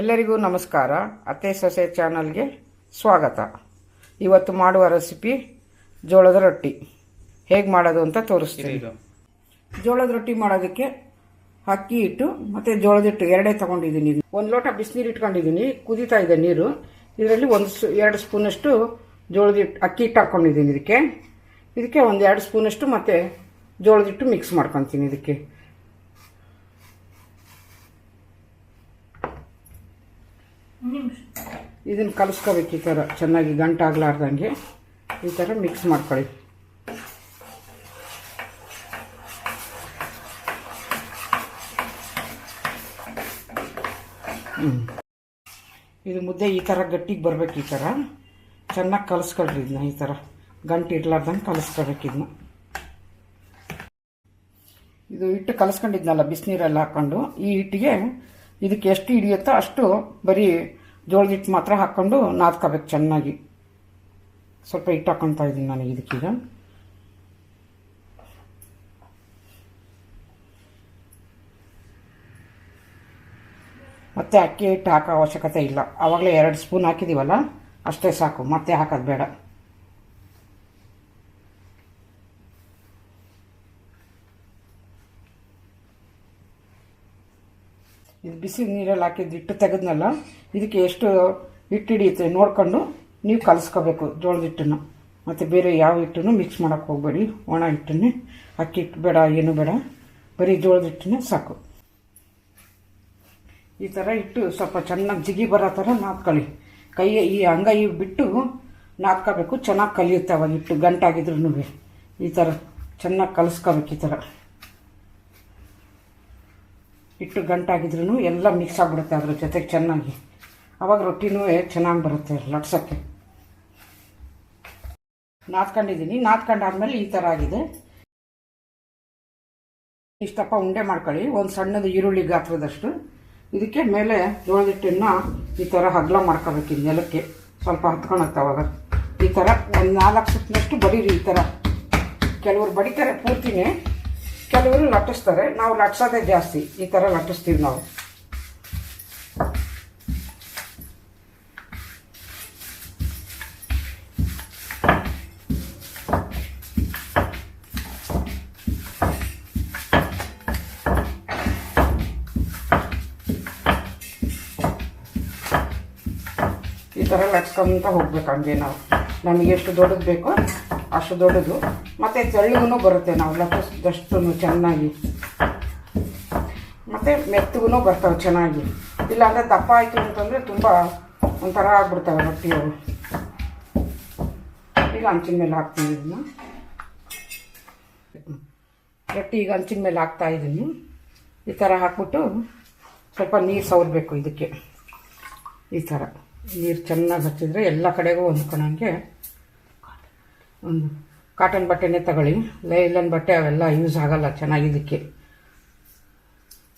ಎಲ್ಲರಿಗೂ ನಮಸ್ಕಾರ. ಅತ್ತೆ ಸೊಸೆ ಚಾನಲ್ಗೆ ಸ್ವಾಗತ. ಇವತ್ತು ಮಾಡುವ ರೆಸಿಪಿ ಜೋಳದ ರೊಟ್ಟಿ. ಹೇಗೆ ಮಾಡೋದು ಅಂತ ತೋರಿಸ್ತೀನಿ. ಜೋಳದ ರೊಟ್ಟಿ ಮಾಡೋದಕ್ಕೆ ಅಕ್ಕಿ ಹಿಟ್ಟು ಮತ್ತು ಜೋಳದ ಹಿಟ್ಟು ಎರಡೇ ತಗೊಂಡಿದ್ದೀನಿ. ಒಂದು ಲೋಟ ಬಿಸಿನೀರು ಇಟ್ಕೊಂಡಿದ್ದೀನಿ. ಕುದೀತಾ ಇದೆ ನೀರು. ಇದರಲ್ಲಿ ಒಂದು ಎರಡು ಸ್ಪೂನಷ್ಟು ಜೋಳದ ಹಿಟ್ಟು ಅಕ್ಕಿ ಹಿಟ್ಟು ಹಾಕ್ಕೊಂಡಿದ್ದೀನಿ ಇದಕ್ಕೆ. ಇದಕ್ಕೆ ಒಂದು ಎರಡು ಸ್ಪೂನಷ್ಟು ಮತ್ತು ಜೋಳದ ಹಿಟ್ಟು ಮಿಕ್ಸ್ ಮಾಡ್ಕೊತೀನಿ ಇದಕ್ಕೆ. ಇದನ್ನು ಕಲಿಸ್ಕೋಬೇಕು ಈ ಥರ ಚೆನ್ನಾಗಿ ಗಂಟಾಗ್ಲಾರ್ದಂಗೆ ಈ ಥರ ಮಿಕ್ಸ್ ಮಾಡ್ಕೊಳ್ಳಿ. ಇದು ಮುದ್ದೆ ಈ ಥರ ಗಟ್ಟಿಗೆ ಬರಬೇಕು ಈ ಥರ ಚೆನ್ನಾಗಿ ಕಲಿಸ್ಕೊಳ್ರಿ ಇದನ್ನ ಈ ಥರ ಗಂಟು ಇರ್ಲಾರ್ದಂಗೆ ಕಲಿಸ್ಕೋಬೇಕು ಇದನ್ನ ಇದು ಹಿಟ್ಟು ಕಲಿಸ್ಕೊಂಡಿದ್ನಲ್ಲ, ಬಿಸಿನೀರೆಲ್ಲ ಹಾಕ್ಕೊಂಡು ಈ ಹಿಟ್ಟಿಗೆ ಇದಕ್ಕೆ ಎಷ್ಟು ಹಿಡಿಯುತ್ತೋ ಅಷ್ಟು ಬರೀ ಜೋಳದ ಹಿಟ್ಟು ಮಾತ್ರ ಹಾಕ್ಕೊಂಡು ನಾದ್ಕೋಬೇಕು ಚೆನ್ನಾಗಿ. ಸ್ವಲ್ಪ ಹಿಟ್ಟು ಹಾಕ್ಕೊತಾ ಇದ್ದೀನಿ ನಾನು ಇದಕ್ಕೀಗ. ಮತ್ತೆ ಅಕ್ಕಿ ಹಿಟ್ಟು ಹಾಕೋ ಅವಶ್ಯಕತೆ ಇಲ್ಲ. ಆವಾಗಲೇ ಎರಡು ಸ್ಪೂನ್ ಹಾಕಿದ್ದೀವಲ್ಲ ಅಷ್ಟೇ ಸಾಕು. ಮತ್ತೆ ಹಾಕೋದು ಬೇಡ. ಇದು ಬಿಸಿ ನೀರಲ್ಲಿ ಹಾಕಿದ್ದು ಹಿಟ್ಟು ತೆಗೆದ್ನಲ್ಲ, ಇದಕ್ಕೆ ಎಷ್ಟು ಹಿಟ್ಟು ಹಿಡಿಯುತ್ತೆ ನೋಡ್ಕೊಂಡು ನೀವು ಕಲಸ್ಕೋಬೇಕು ಜೋಳದ ಹಿಟ್ಟನ್ನು. ಮತ್ತು ಬೇರೆ ಯಾವ ಹಿಟ್ಟನ್ನು ಮಿಕ್ಸ್ ಮಾಡೋಕ್ಕೆ ಹೋಗಬೇಡಿ, ಒಣ ಹಿಟ್ಟನ್ನೇ ಅಕ್ಕಿ ಹಿಟ್ಟು ಬೇಡ, ಏನು ಬೇಡ, ಬರೀ ಜೋಳದ ಹಿಟ್ಟನ್ನೇ ಸಾಕು. ಈ ಥರ ಹಿಟ್ಟು ಸ್ವಲ್ಪ ಚೆನ್ನಾಗಿ ಜಿಗಿ ಬರೋ ಥರ ನಾದ್ಕೊಳ್ಳಿ. ಕೈ ಈ ಅಂಗೈ ಬಿಟ್ಟು ನಾದ್ಕೋಬೇಕು, ಚೆನ್ನಾಗಿ ಕಲಿಯುತ್ತೆ ಅವಾಗ ಹಿಟ್ಟು ಗಂಟಾಗಿದ್ರೂ ಈ ಥರ ಚೆನ್ನಾಗಿ ಕಲಿಸ್ಕೋಬೇಕು ಈ ಥರ ಹಿಟ್ಟು ಗಂಟಾಗಿದ್ರೂ ಎಲ್ಲ ಮಿಕ್ಸ್ ಆಗಿಬಿಡುತ್ತೆ ಅದ್ರ ಜೊತೆಗೆ ಚೆನ್ನಾಗಿ. ಆವಾಗ ರೊಟ್ಟಿನೂ ಚೆನ್ನಾಗಿ ಬರುತ್ತೆ ಲಟ್ಸೋಕ್ಕೆ. ನಾದ್ಕೊಂಡಿದ್ದೀನಿ ನಾದ್ಕೊಂಡಾದ್ಮೇಲೆ ಈ ಥರ ಆಗಿದೆ. ಇಷ್ಟಪ್ಪ ಉಂಡೆ ಮಾಡ್ಕೊಳ್ಳಿ, ಒಂದು ಸಣ್ಣದು ಈರುಳ್ಳಿ ಗಾತ್ರದಷ್ಟು. ಇದಕ್ಕೆ ಮೇಲೆ ಜೋಳದ ಹಿಟ್ಟನ್ನು ಈ ಥರ ಹಗ್ಲ ಮಾಡ್ಕೋಬೇಕು ನೆಲಕ್ಕೆ. ಸ್ವಲ್ಪ ಹತ್ಕೊಳತ್ತೆ ಅವಾಗ. ಈ ಥರ ಒಂದು ನಾಲ್ಕು ಸುತ್ತಿನಷ್ಟು ಬಡೀರಿ ಈ ಥರ ಕೆಲವರು ಬಡಿತಾರೆ ಪೂರ್ತಿನೇ. ಕೆಲವರು ಲಟ್ಟಿಸ್ತಾರೆ ನಾವು ಲಟ್ಸೋದೇ ಜಾಸ್ತಿ. ಈ ಥರ ಲಟ್ಟಿಸ್ತೀವಿ ನಾವು. ಈ ಥರ ಲಟ್ಸ್ಕೊಂತ ಹೋಗ್ಬೇಕು ಹಂಗೆ ನಾವು. ನಮಗೆ ಎಷ್ಟು ದೊಡ್ಡದು ಬೇಕೋ ಅಷ್ಟು ದೊಡ್ಡದು. ಮತ್ತು ತೆಳ್ಳಗೂ ಬರುತ್ತೆ, ನಾವು ಲಟ್ಟಿಸಿದಷ್ಟು ಚೆನ್ನಾಗಿ. ಮತ್ತು ಮೆತ್ತಗೂ ಬರ್ತಾವೆ ಚೆನ್ನಾಗಿ. ಇಲ್ಲಾಂದರೆ ದಪ್ಪ ಆಯಿತು ಅಂತಂದರೆ ತುಂಬ ಒಂಥರ ಆಗ್ಬಿಡ್ತಾವೆ ರೊಟ್ಟಿ ಅವರು ಈಗ ಹಂಚಿನ ಮೇಲೆ ಹಾಕ್ತೀನಿ ಇದನ್ನು. ರೊಟ್ಟಿ ಈಗ ಹಂಚಿನ ಮೇಲೆ ಹಾಕ್ತಾ ಇದ್ದೀನಿ ಈ ಥರ ಹಾಕ್ಬಿಟ್ಟು ಸ್ವಲ್ಪ ನೀರು ಸವರಬೇಕು ಇದಕ್ಕೆ. ಈ ಥರ. ನೀರು ಚೆನ್ನಾಗಿ ಹಚ್ಚಿದ್ರೆ ಎಲ್ಲ ಕಡೆಗೂ ಹೊಂದ್ಕೊಳಂಗೆ ಒಂದು ಕಾಟನ್ ಬಟ್ಟೆನೇ ತಗೊಳ್ಳಿ. ಲೈಲನ್ ಬಟ್ಟೆ ಅವೆಲ್ಲ ಯೂಸ್ ಆಗಲ್ಲ, ಚೆನ್ನಾಗಿದ್ದಕ್ಕೆ.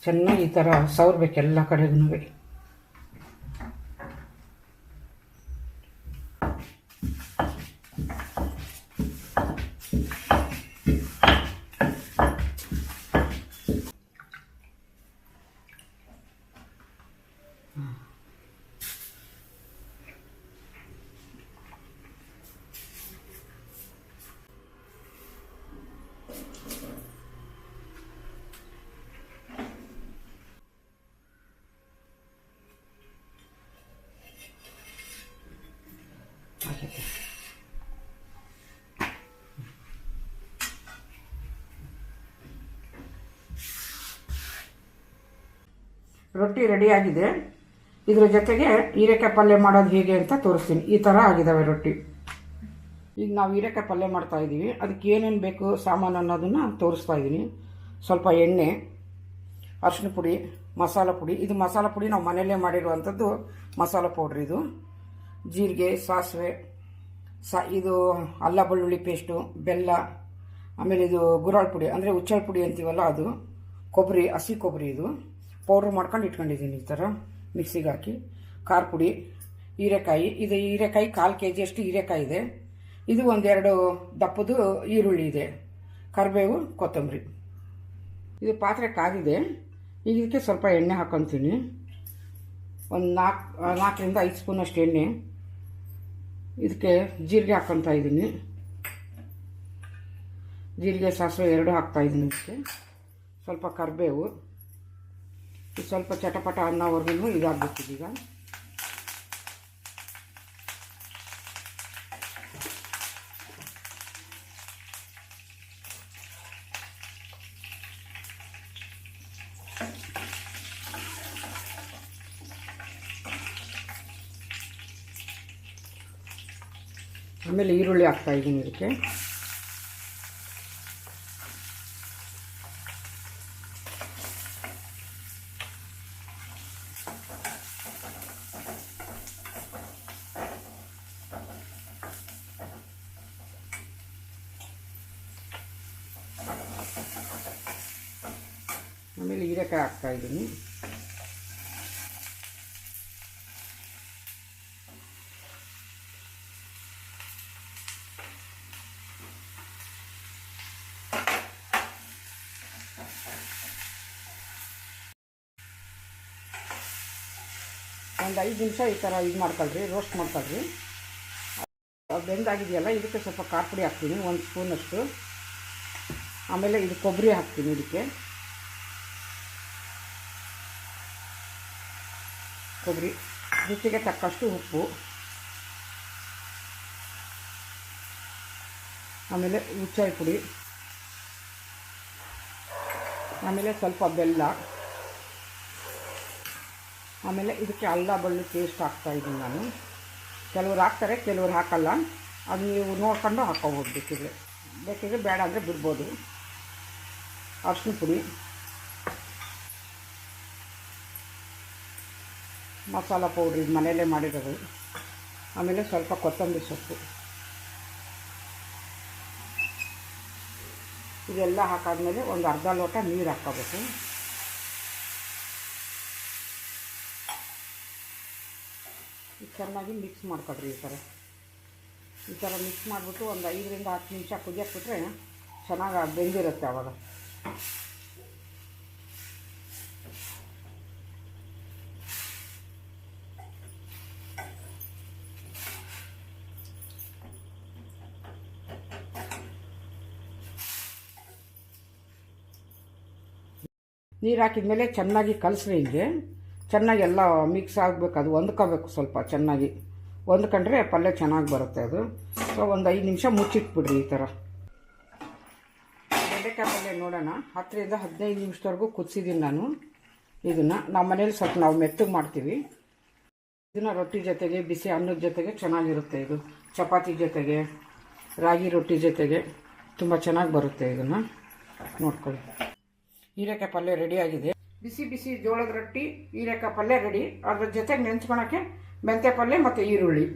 ಚೆನ್ನಾಗಿ ಈ ಥರ ಸವರ್ಬೇಕು ಎಲ್ಲ ಕಡೆಗೂ ಆಗಿದೆ ರೊಟ್ಟಿ ರೆಡಿಯಾಗಿದೆ. ಇದರ ಜೊತೆಗೆ ಹೀರೆಕಾಯಿ ಪಲ್ಯ ಮಾಡೋದು ಹೇಗೆ ಅಂತ ತೋರಿಸ್ತೀನಿ. ಈ ಥರ ಆಗಿದ್ದಾವೆ ರೊಟ್ಟಿ. ಈಗ ನಾವು ಹೀರೆಕಾಯಿ ಪಲ್ಯ ಮಾಡ್ತಾ ಇದ್ದೀವಿ. ಅದಕ್ಕೆ ಏನೇನು ಬೇಕು ಸಾಮಾನು ಅನ್ನೋದನ್ನು ತೋರಿಸ್ತಾ ಇದ್ದೀನಿ. ಸ್ವಲ್ಪ ಎಣ್ಣೆ ಅರಿಶಿನ ಪುಡಿ, ಮಸಾಲ ಪುಡಿ. ಇದು ಮಸಾಲ ಪುಡಿ ನಾವು ಮನೆಯಲ್ಲೇ ಮಾಡಿರುವಂಥದ್ದು ಮಸಾಲ ಪೌಡ್ರ್ ಇದು. ಜೀರಿಗೆ, ಸಾಸಿವೆ, ಸಾ ಇದು ಅಲ್ಲ ಬೆಳ್ಳುಳ್ಳಿ ಪೇಸ್ಟು, ಬೆಲ್ಲ, ಆಮೇಲೆ ಇದು ಗುರಾಳ್ ಪುಡಿ. ಅಂದರೆ ಉಚ್ಚಳ ಪುಡಿ ಅಂತೀವಲ್ಲ ಅದು. ಕೊಬ್ಬರಿ, ಹಸಿ ಕೊಬ್ಬರಿ ಇದು. ಪೌಡ್ರ್ ಮಾಡ್ಕೊಂಡು ಇಟ್ಕೊಂಡಿದ್ದೀನಿ ಈ ಥರ ಮಿಕ್ಸಿಗೆ ಹಾಕಿ. ಖಾರ ಪುಡಿ ಹೀರೆಕಾಯಿ, ಇದು ಹೀರೆಕಾಯಿ ಕಾಲು ಕೆ ಜಿಯಷ್ಟು ಹೀರೆಕಾಯಿ ಇದೆ. ಇದು ಒಂದೆರಡು ದಪ್ಪದು ಈರುಳ್ಳಿ ಇದೆ. ಕರಿಬೇವು, ಕೊತ್ತಂಬರಿ. ಇದು ಪಾತ್ರೆ ಕಾದಿದೆ ಇದಕ್ಕೆ ಸ್ವಲ್ಪ ಎಣ್ಣೆ ಹಾಕೊತೀನಿ. ಒಂದು ನಾಲ್ಕು ನಾಲ್ಕರಿಂದ ಐದು ಸ್ಪೂನಷ್ಟು ಎಣ್ಣೆ. ಇದಕ್ಕೆ ಜೀರಿಗೆ ಹಾಕ್ಕೊತಾ ಇದ್ದೀನಿ. ಜೀರಿಗೆ, ಸಾಸಿವೆ ಎರಡು ಹಾಕ್ತಾಯಿದ್ದೀನಿ ಇದಕ್ಕೆ. ಸ್ವಲ್ಪ ಕರಿಬೇವು. ಸ್ವಲ್ಪ ಚಟಪಟ ಅನ್ನೋವರೆಗೂ ಇದಾಗಬೇಕಿದೆ ಈಗ ಆಮೇಲೆ ಈರುಳ್ಳಿ ಹಾಕ್ತಾ ಇದ್ದೀನಿ ಇದಕ್ಕೆ ಆಮೇಲೆ ಹೀರೆಕಾಯಿ ಹಾಕ್ತಾ ಇದ್ದೀನಿ. ಒಂದು ಐದು ನಿಮಿಷ ಈ ಥರ ಇದು ಮಾಡ್ಕೊಳ್ರಿ ರೋಸ್ಟ್ ಮಾಡ್ಕೊಳ್ರಿ. ಬೆಂದಾಗಿದೆಯಲ್ಲ, ಇದಕ್ಕೆ ಸ್ವಲ್ಪ ಖಾರ ಪುಡಿ ಹಾಕ್ತೀನಿ, ಒಂದು ಸ್ಪೂನಷ್ಟು ಆಮೇಲೆ ಇದು ಕೊಬ್ಬರಿ ಹಾಕ್ತೀನಿ ಇದಕ್ಕೆ. ಕೊಬ್ಬರಿ. ರುಚಿಗೆ ತಕ್ಕಷ್ಟು ಉಪ್ಪು. ಆಮೇಲೆ ಹುಚ್ಚಾಯಿ ಪುಡಿ. ಆಮೇಲೆ ಸ್ವಲ್ಪ ಬೆಲ್ಲ. ಆಮೇಲೆ ಇದಕ್ಕೆ ಅಲ್ಲ ಬಳ್ಳಿ ಪೇಸ್ಟ್ ಹಾಕ್ತಾ ಇದ್ದೀನಿ ನಾನು. ಕೆಲವ್ರು ಹಾಕ್ತಾರೆ, ಕೆಲವ್ರು ಹಾಕಲ್ಲ. ಅದು ನೀವು ನೋಡ್ಕೊಂಡು ಹಾಕೋಬೋದು ಬೇಕಿದ್ರೆ. ಬೇಕಿದ್ರೆ ಬೇಡ ಅಂದರೆ ಬಿಡ್ಬೋದು. ಅರ್ಶಿನ ಪುಡಿ. ಮಸಾಲ ಪೌಡ್ರ್ ಇದು ಮನೆಯಲ್ಲೇ ಮಾಡಿರೋದು. ಆಮೇಲೆ ಸ್ವಲ್ಪ ಕೊತ್ತಂಬರಿ ಸೊಪ್ಪು. ಇದೆಲ್ಲ ಹಾಕಾದ್ಮೇಲೆ ಒಂದು ಅರ್ಧ ಲೋಟ ನೀರು ಹಾಕ್ಕೋಬೇಕು. ಇದು ಚೆನ್ನಾಗಿ ಮಿಕ್ಸ್ ಮಾಡ್ಕೊಳ್ರಿ ಈ ಥರ ಈ ಥರ ಮಿಕ್ಸ್ ಮಾಡಿಬಿಟ್ಟು ಒಂದು ಐದರಿಂದ ಹತ್ತು ನಿಮಿಷ ಕುದಿಯಕ್ಕೆ ಬಿಟ್ಟರೆ ಚೆನ್ನಾಗಿ ಬೆಂದಿರುತ್ತೆ ಆವಾಗ ನೀರು ಹಾಕಿದ್ಮೇಲೆ ಚೆನ್ನಾಗಿ ಕಲಸ್ರಿ ಹಿಂಗೆ. ಚೆನ್ನಾಗಿ ಎಲ್ಲ ಮಿಕ್ಸ್ ಆಗಬೇಕು. ಅದು ಹೊಂದ್ಕೋಬೇಕು ಸ್ವಲ್ಪ ಚೆನ್ನಾಗಿ. ಹೊಂದ್ಕೊಂಡ್ರೆ ಪಲ್ಯ ಚೆನ್ನಾಗಿ ಬರುತ್ತೆ ಅದು. ಸೊ, ಒಂದು ಐದು ನಿಮಿಷ ಮುಚ್ಚಿಟ್ಬಿಡ್ರಿ ಈ ಥರ ಬೆಂಡೆಕಾಯಿ ಪಲ್ಯ ನೋಡೋಣ. ಹತ್ತರಿಂದ ಹದಿನೈದು ನಿಮಿಷದವರೆಗೂ ಕುದಿಸಿದ್ದೀನಿ ನಾನು. ಇದನ್ನು ನಮ್ಮ ಮನೇಲಿ ಸ್ವಲ್ಪ ನಾವು ಮೆತ್ತಗೆ ಮಾಡ್ತೀವಿ. ಇದನ್ನು ರೊಟ್ಟಿ ಜೊತೆಗೆ, ಬಿಸಿ ಅನ್ನದ ಜೊತೆಗೆ ಚೆನ್ನಾಗಿರುತ್ತೆ ಇದು. ಚಪಾತಿ ಜೊತೆಗೆ, ರಾಗಿ ರೊಟ್ಟಿ ಜೊತೆಗೆ. ತುಂಬ ಚೆನ್ನಾಗಿ ಬರುತ್ತೆ ಇದನ್ನು. ನೋಡ್ಕೊಳ್ಳಿ. ಹೀರೆಕಾಯಿ ಪಲ್ಯ ರೆಡಿ ಆಗಿದೆ. ಬಿಸಿ ಬಿಸಿ ಜೋಳದ ರೊಟ್ಟಿ, ಹೀರೆಕಾಯಿ ಪಲ್ಯ ರೆಡಿ ಅದ್ರ ಜೊತೆಗೆ ನೆಂಚ್ಕೊಳಕ್ಕೆ ಮೆಂತ್ಯ ಪಲ್ಯ ಮತ್ತು ಈರುಳ್ಳಿ.